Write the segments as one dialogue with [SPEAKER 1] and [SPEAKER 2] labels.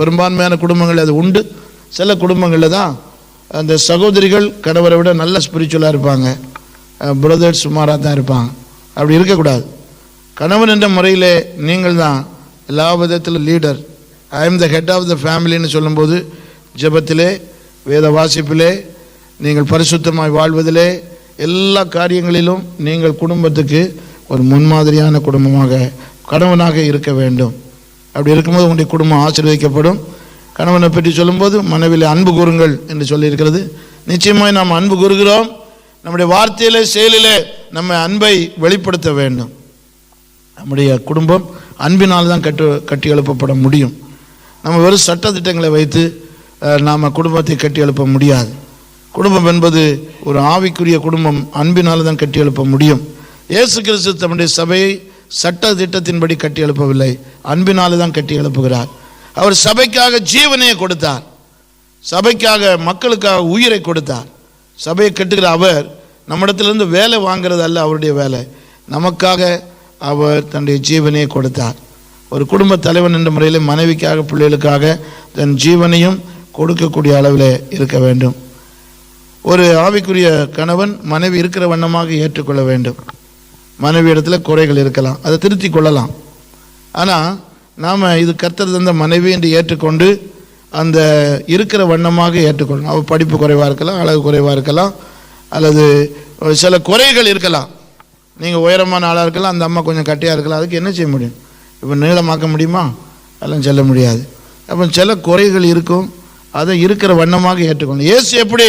[SPEAKER 1] பெரும்பான்மையான குடும்பங்கள் அது உண்டு. சில குடும்பங்களில் தான் அந்த சகோதரிகள் கணவரை விட நல்ல ஸ்பிரிச்சுவலாக இருப்பாங்க. பிரதர்ஸ் சுமாராக தான் இருப்பாங்க. அப்படி இருக்கக்கூடாது. கணவன் என்ற முறையிலே நீங்கள் தான் எல்லா விதத்திலும் leader I am the head of the ஃபேமிலின்னு சொல்லும்போது ஜபத்திலே வேத வாசிப்பிலே நீங்கள் பரிசுத்தமாய் வாழ்வதிலே எல்லா காரியங்களிலும் நீங்கள் குடும்பத்துக்கு ஒரு முன்மாதிரியான குடும்பமாக கணவனாக இருக்க வேண்டும். அப்படி இருக்கும்போது உங்களுடைய குடும்பம் ஆசீர்வதிக்கப்படும். கணவனை பற்றி சொல்லும்போது மனைவியில் அன்பு கூறுங்கள் என்று சொல்லியிருக்கிறது. நிச்சயமாக நாம் அன்பு கூறுகிறோம். நம்முடைய வார்த்தையிலே செயலிலே நம்ம அன்பை வெளிப்படுத்த வேண்டும். நம்முடைய குடும்பம் அன்பினால் தான் கட்டு கட்டி எழுப்பப்பட முடியும். நம்ம வெறும் சட்டத்திட்டங்களை வைத்து நாம் குடும்பத்தை கட்டி எழுப்ப முடியாது. குடும்பம் என்பது ஒரு ஆவிக்குரிய குடும்பம். அன்பினால் தான் கட்டி எழுப்ப முடியும். இயேசு கிறிஸ்து தம்முடைய சபையை சட்ட திட்டத்தின்படி கட்டி எழுப்பவில்லை. அன்பினால் தான் கட்டி எழுப்புகிறார். அவர் சபைக்காக ஜீவனையை கொடுத்தார். சபைக்காக மக்களுக்காக உயிரை கொடுத்தார். சபையை கட்டுகிற அவர் நம்மிடத்திலிருந்து வேலை வாங்கிறது அல்ல அவருடைய வேலை. நமக்காக அவர் தன்னுடைய ஜீவனையை கொடுத்தார். ஒரு குடும்ப தலைவன் என்ற முறையில் மனைவிக்காக பிள்ளைகளுக்காக தன் ஜீவனையும் கொடுக்கக்கூடிய அளவில் இருக்க வேண்டும். ஒரு ஆவிக்குரிய கணவன் மனைவி இருக்கிற வண்ணமாக ஏற்றுக்கொள்ள வேண்டும். மனைவி இடத்துல குறைகள் இருக்கலாம். அதை திருத்தி கொள்ளலாம். ஆனால் நாம் இது கர்த்தர் தந்த மனைவி என்று ஏற்றுக்கொண்டு அந்த இருக்கிற வண்ணமாக ஏற்றுக்கொள்ளணும் அவள் படிப்பு குறைவாக இருக்கலாம் அழகு குறைவாக இருக்கலாம் அல்லது சில குறைகள் இருக்கலாம். நீங்கள் உயரமான ஆளாக இருக்கலாம் அந்த அம்மா கொஞ்சம் கட்டியாக இருக்கலாம். அதுக்கு என்ன செய்ய முடியும்? இப்போ நீளமாக்க முடியுமா? அதெல்லாம் சொல்ல முடியாது. அப்போ சில குறைகள் இருக்கும். அதை இருக்கிற வண்ணமாக ஏற்றுக்கொள்ளணும் இயேசு எப்படி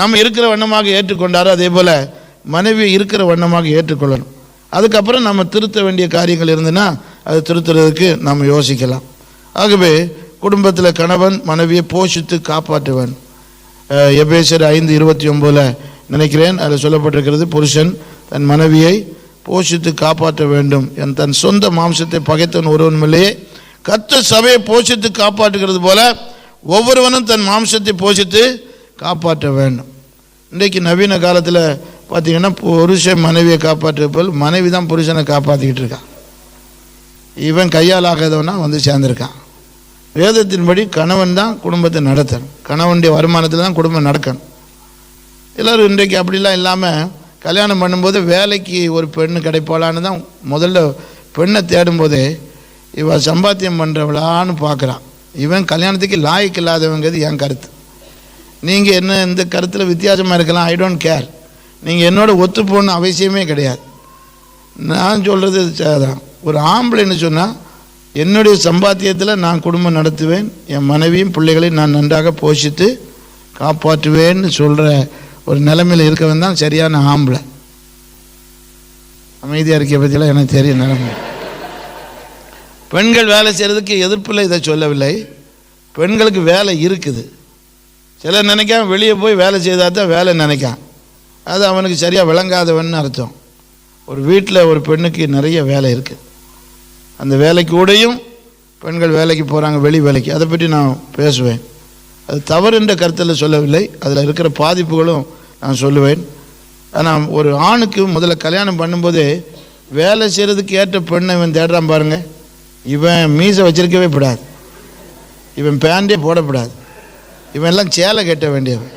[SPEAKER 1] நம்ம இருக்கிற வண்ணமாக ஏற்றுக்கொண்டாரோ அதே போல் மனைவி இருக்கிற வண்ணமாக ஏற்றுக்கொள்ளணும். அதுக்கப்புறம் நம்ம திருத்த வேண்டிய காரியங்கள் இருந்ததுன்னா அது திருத்துறதுக்கு நம்ம யோசிக்கலாம். ஆகவே குடும்பத்தில் கணவன் மனைவியை போஷித்து காப்பாற்றுவன். எபேசர் ஐந்து இருபத்தி ஒம்போதில் நினைக்கிறேன் அதில் சொல்லப்பட்டிருக்கிறது புருஷன் தன் மனைவியை போஷித்து காப்பாற்ற வேண்டும். என் தன் சொந்த மாம்சத்தை பகைத்தவன் ஒருவனும் இல்லையே. கத்த சபையை போஷித்து காப்பாற்றுகிறது போல ஒவ்வொருவனும் தன் மாம்சத்தை போஷித்து காப்பாற்ற வேண்டும். இன்றைக்கு நவீன காலத்தில் பார்த்தீங்கன்னா புருஷன் மனைவியை காப்பாற்றிய போல் மனைவி தான் புருஷனை காப்பாற்றிக்கிட்டு இருக்கான் இவன் கையால் ஆகாதவனா வந்து சேர்ந்துருக்கான். வேதத்தின்படி கணவன் தான் குடும்பத்தை நடத்தணும். கணவனுடைய வருமானத்தில் தான் குடும்பம் நடக்கணும். எல்லோரும் இன்றைக்கு அப்படிலாம் இல்லாமல் கல்யாணம் பண்ணும்போது வேலைக்கு ஒரு பெண்ணு கிடைப்பாளான்னு தான் முதல்ல பெண்ணை தேடும்போதே இவன் சம்பாத்தியம் பண்ணுறவளான்னு பார்க்குறான் இவன் கல்யாணத்துக்கு லாய்க்கு இல்லாதவங்கிறது என் கருத்து. நீங்கள் என்ன இந்த கருத்தில் வித்தியாசமாக இருக்கலாம்? ஐ டோன்ட் கேர் நீங்கள் என்னோட ஒத்து போகணும் அவசியமே கிடையாது. நான் சொல்கிறது தான் ஒரு ஆம்பளைன்னு சொன்னால் என்னுடைய சம்பாத்தியத்தில் நான் குடும்பம் நடத்துவேன் என் மனைவியும் பிள்ளைகளையும் நான் நன்றாக போஷித்து காப்பாற்றுவேன்னு சொல்கிற ஒரு நிலைமையில் இருக்கவன் தான் சரியான ஆம்பளை. அமைதியாக இருக்க பற்றிலாம் எனக்கு தெரியும் நிலைமை. பெண்கள் வேலை செய்கிறதுக்கு எதிர்ப்பில் இதை சொல்லவில்லை. பெண்களுக்கு வேலை இருக்குது. சிலர் நினைக்காம வெளியே போய் வேலை செய்தால் தான் வேலை நினைக்கான். அது அவனுக்கு சரியாக விளங்காதவன்னு அர்த்தம். ஒரு வீட்டில் ஒரு பெண்ணுக்கு நிறைய வேலை இருக்குது அந்த வேலைக்கு கூடயும் பெண்கள் வேலைக்கு போகிறாங்க வெளி வேலைக்கு. அதை பற்றி நான் பேசுவேன். அது தவறு என்ற கருத்தில் சொல்லவில்லை. அதில் இருக்கிற பாதிப்புகளும் நான் சொல்லுவேன். ஆனால் ஒரு ஆணுக்கு முதல்ல கல்யாணம் பண்ணும்போதே வேலை செய்கிறதுக்கு ஏற்ற பெண்ணை இவன் தேடுறான் பாருங்கள் இவன் மீசை வச்சிருக்கவே கூடாது. இவன் பேண்டே போடக்கூடாது இவன் எல்லாம் சேலை கட்ட வேண்டியவன்.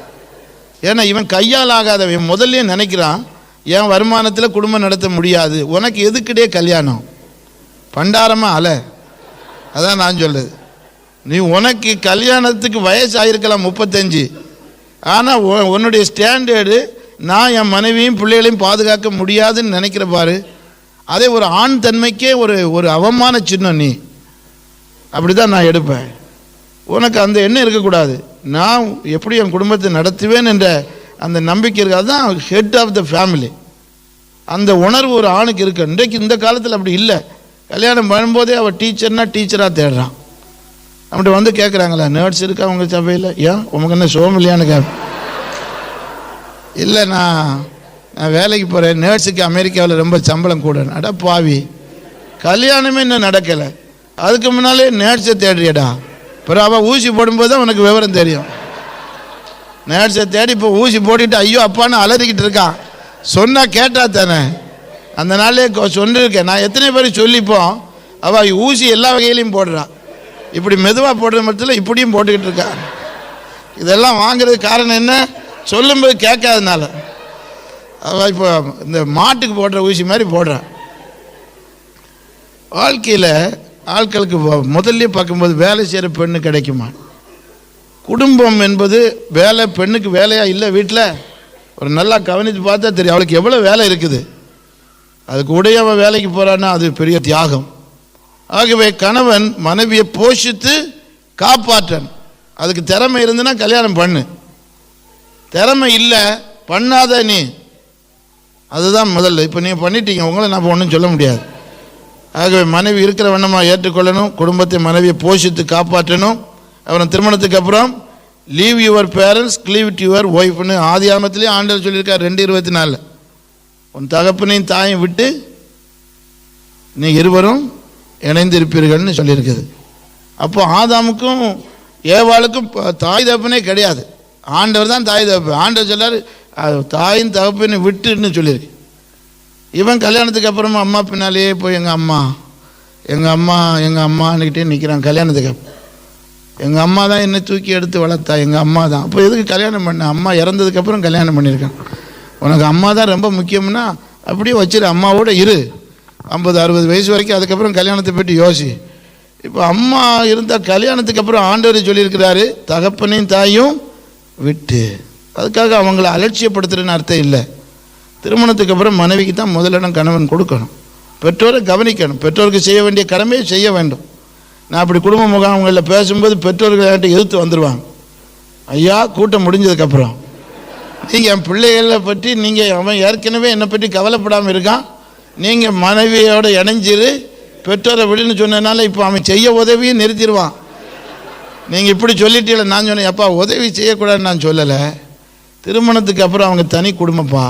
[SPEAKER 1] ஏன்னா இவன் கையால் ஆகாதவன் இவன் நினைக்கிறான் என் வருமானத்தில் குடும்பம் நடத்த முடியாது உனக்கு எதுக்கிட்டே கல்யாணம்? பண்டாரமாக அலை. அதான் நான் சொல்லுது நீ உனக்கு கல்யாணத்துக்கு வயசு ஆகிருக்கலாம் முப்பத்தஞ்சு ஆனால் உன்னுடைய ஸ்டாண்டர்டு நான் என் மனைவியும் பிள்ளைகளையும் பாதுகாக்க முடியாதுன்னு நினைக்கிற பாரு. அதே ஒரு ஆண் தன்மைக்கே ஒரு ஒரு அவமான சின்னம் நீ. அப்படி தான் நான் எடுப்பேன். உனக்கு அந்த எண்ணம் இருக்கக்கூடாது. நான் எப்படி என் குடும்பத்தை நடத்துவேன் என்ற அந்த நம்பிக்கை இருக்காது தான் ஹெட் ஆஃப் த ஃபேமிலி அந்த உணர்வு ஒரு ஆணுக்கு இருக்கு. இன்றைக்கு இந்த காலத்தில் அப்படி இல்லை. கல்யாணம் பண்ணும்போதே அவள் டீச்சர்னா டீச்சராக தேடுறான். அப்படி வந்து கேட்குறாங்களா நேர்ஸ் இருக்கா உங்கள் சபையில்? ஏன்? உங்களுக்கு என்ன சோம் இல்லையான்னு கேட்பேன் இல்லை நான் நான் வேலைக்கு போகிறேன் நேர்ஸுக்கு அமெரிக்காவில் ரொம்ப சம்பளம் கூட. அடா பாவி. கல்யாணமே இன்னும் நடக்கலை. அதுக்கு முன்னாலே நேர்ஸை தேடுறியடா. அப்புறம் அவள் ஊசி போடும்போது தான் உனக்கு விவரம் தெரியும். நேர்ஸை தேடி இப்போ ஊசி போட்டுட்டு ஐயோ அப்பான்னு அலறிக்கிட்டு இருக்கான் சொன்னால் கேட்டா தானே. அந்த நாளே கொ- சொல்லியிருக்கேன் நான் எத்தனை பேர் சொல்லிப்போம். அவள் ஊசி எல்லா வகையிலையும் போடுறான் இப்படி மெதுவாக போடுற மரத்தில் இப்படியும் போட்டுக்கிட்டு இருக்கான் இதெல்லாம் வாங்குறதுக்கு காரணம் என்ன? சொல்லும்போது கேட்காதனால அவள் இப்போ இந்த மாட்டுக்கு போடுற ஊசி மாதிரி போடுறான் வாழ்க்கையில் ஆட்களுக்கு முதல்ல பார்க்கும்போது வேலை செய்கிற பெண்ணு கிடைக்குமா? குடும்பம் என்பது வேலை பெண்ணுக்கு வேலையாக இல்லை வீட்டில் ஒரு நல்லா கவனித்து பார்த்தா தெரியும். அவளுக்கு எவ்வளோ வேலை இருக்குது? அதுக்கு உடைய அவன் வேலைக்கு போகிறான்னா அது பெரிய தியாகம். ஆகவே கணவன் மனைவியை போஷித்து காப்பாற்றன் அதுக்கு திறமை இருந்துன்னா கல்யாணம் பண்ணு. திறமை இல்லை பண்ணாத நீ. அதுதான் முதல்ல. இப்போ நீங்கள் பண்ணிட்டீங்க. உங்களை நான் ஒன்றும் சொல்ல முடியாது. ஆகவே மனைவி இருக்கிற வண்ணமாக ஏற்றுக்கொள்ளணும் குடும்பத்தை மனைவியை போஷித்து காப்பாற்றணும். அப்புறம் திருமணத்துக்கு அப்புறம் leave your parents leave to your ஒய்ஃப்னு ஆதி ஆமத்திலேயே ஆண்டவர் சொல்லியிருக்கார் ரெண்டு இருபத்தி நாலில். உன் தகப்பனையும் தாயும் விட்டு நீ இருவரும் இணைந்திருப்பீர்கள்னு சொல்லியிருக்குது. அப்போ ஆதாமுக்கும் ஏவாளுக்கும் ப- தாய் தகப்பனே கிடையாது. ஆண்டவர் தான் தாய் தகப்பு ஆண்டவர் சொல்லார் தாயின் தகப்பனை விட்டுன்னு சொல்லியிருக்கு. இவன் கல்யாணத்துக்கு அப்புறமா அம்மா பின்னாலேயே போய் எங்கள் அம்மா எங்கள் அம்மா எங்கள் அம்மான்னுக்கிட்டே நிற்கிறான் கல்யாணத்துக்கு அப்புறம் எங்கள் அம்மா தான் என்னை தூக்கி எடுத்து வளர்த்தா எங்கள் அம்மா தான். அப்போ எதுக்கு கல்யாணம் பண்ண? அம்மா இறந்ததுக்கப்புறம் கல்யாணம் பண்ணியிருக்கான். உனக்கு அம்மா தான் ரொம்ப முக்கியம்னா அப்படியே வச்சிரு அம்மாவோட இரு. ஐம்பது அறுபது வயசு வரைக்கும் அதுக்கப்புறம் கல்யாணத்தை பற்றி யோசி. இப்போ அம்மா இருந்தால் கல்யாணத்துக்கு அப்புறம் ஆண்டவர் சொல்லியிருக்கிறாரு தகப்பனையும் தாயும் விட்டு. அதுக்காக அவங்கள அலட்சியப்படுத்துறேன்னு அர்த்தம் இல்லை. திருமணத்துக்கு அப்புறம் மனைவிக்கு தான் முதலிடம் கணவன் கொடுக்கணும். பெற்றோரை கவனிக்கணும். பெற்றோருக்கு செய்ய வேண்டிய கடமையை செய்ய வேண்டும். நான் அப்படி குடும்ப முகாம்களில் பேசும்போது பெற்றோர்கள் என்கிட்ட எதிர்த்து வந்துடுவாங்க ஐயா கூட்டம் முடிஞ்சதுக்கப்புறம். நீங்கள் என் பிள்ளைகளை பற்றி நீங்கள் அவன் ஏற்கனவே என்னை பற்றி கவலைப்படாமல் இருக்கான். நீங்கள் மனைவியோட இணைஞ்சிரு. பெற்றோரை விடுன்னு சொன்னதுனால இப்போ அவன் செய்ய உதவியை நிறுத்திடுவான். நீங்கள் இப்படி சொல்லிட்டீங்கள நான் சொன்னேன் அப்பா உதவி செய்யக்கூடாதுன்னு நான் சொல்லலை. திருமணத்துக்கு அப்புறம் அவங்க தனி குடும்பப்பா.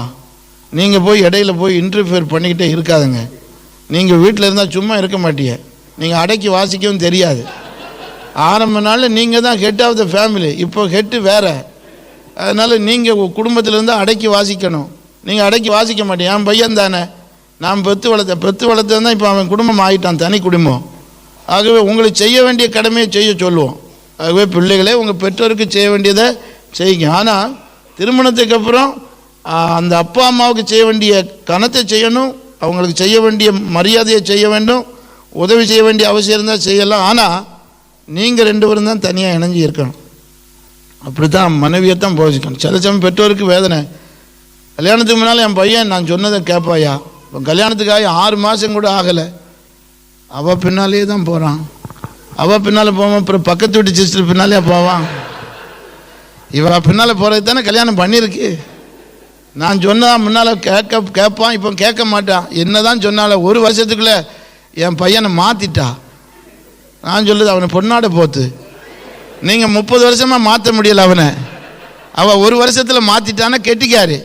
[SPEAKER 1] நீங்கள் போய் இடையில போய் இன்டர்ஃபியர் பண்ணிக்கிட்டே இருக்காதுங்க. நீங்கள் வீட்டில் இருந்தால் சும்மா இருக்க மாட்டீங்க நீங்கள் அடக்கி வாசிக்கவும் தெரியாது. ஆரம்ப நாளில் நீங்கள் தான் ஹெட் ஆஃப் த ஃபேமிலி இப்போ ஹெட்டு வேறு. அதனால் நீங்கள் குடும்பத்தில் இருந்தால் அடக்கி வாசிக்கணும். நீங்கள் அடக்கி வாசிக்க மாட்டீங்க என் பையன் தானே. நான் பெத்து வளர்த்த பெத்து வளர்த்தது தான் இப்போ அவன் குடும்பம் ஆகிட்டான் தனி குடும்பம். ஆகவே உங்களுக்கு செய்ய வேண்டிய கடமையை செய்ய சொல்லுவோம். ஆகவே பிள்ளைகளே உங்கள் பெற்றோருக்கு செய்ய வேண்டியதை செய்யுங்க. ஆனால் திருமணத்துக்கு அப்புறம் அந்த அப்பா அம்மாவுக்கு செய்ய வேண்டிய கணத்தை செய்யணும் அவங்களுக்கு செய்ய வேண்டிய மரியாதையை செய்ய வேண்டும் உதவி செய்ய வேண்டிய அவசியம் இருந்தால் செய்யலாம். ஆனால் நீங்கள் ரெண்டு பேரும் தான் தனியாக இணைஞ்சு இருக்கணும். அப்படி தான் மனைவியை தான் போஷிக்கணும் சில சமயம் பெற்றோருக்கு வேதனை. கல்யாணத்துக்கு முன்னால் என் பையன் நான் சொன்னதை கேட்பாயா இப்போ கல்யாணத்துக்காக ஆறு மாதம் கூட ஆகலை. அவள் பின்னாலேயே தான் போகிறான் அவள் பின்னால் போவான் அப்புறம் பக்கத்து வீட்டு சிஸ்டர் பின்னாலே போவான். இவள் பின்னால் போகிறது தானே கல்யாணம் பண்ணியிருக்கு. நான் சொன்னதான் முன்னால் கேட்க கேட்பான் இப்போ கேட்க மாட்டான். என்னதான் சொன்னாலும் ஒரு வருஷத்துக்குள்ளே என் பையனை மாற்றிட்டா நான் சொல்லுது அவனை பொண்ணாட போத்து. நீங்கள் முப்பது வருஷமாக மாற்ற முடியல அவனை. அவள் ஒரு வருஷத்தில் மாற்றிட்டான்னா கெட்டிக்காரு.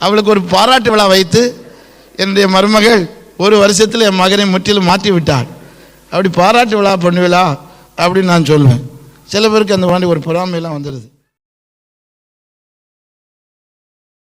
[SPEAKER 1] அவளுக்கு ஒரு பாராட்டு விழா வைத்து என்னுடைய மருமகள் ஒரு வருஷத்தில் என் மகனை முற்றிலும் மாற்றி விட்டாள் அப்படி பாராட்டு விழா பண்ணுவிழா அப்படின்னு நான் சொல்லுவேன் சில பேருக்கு அந்த மாதிரி ஒரு பொறாமையெல்லாம் வந்துடுது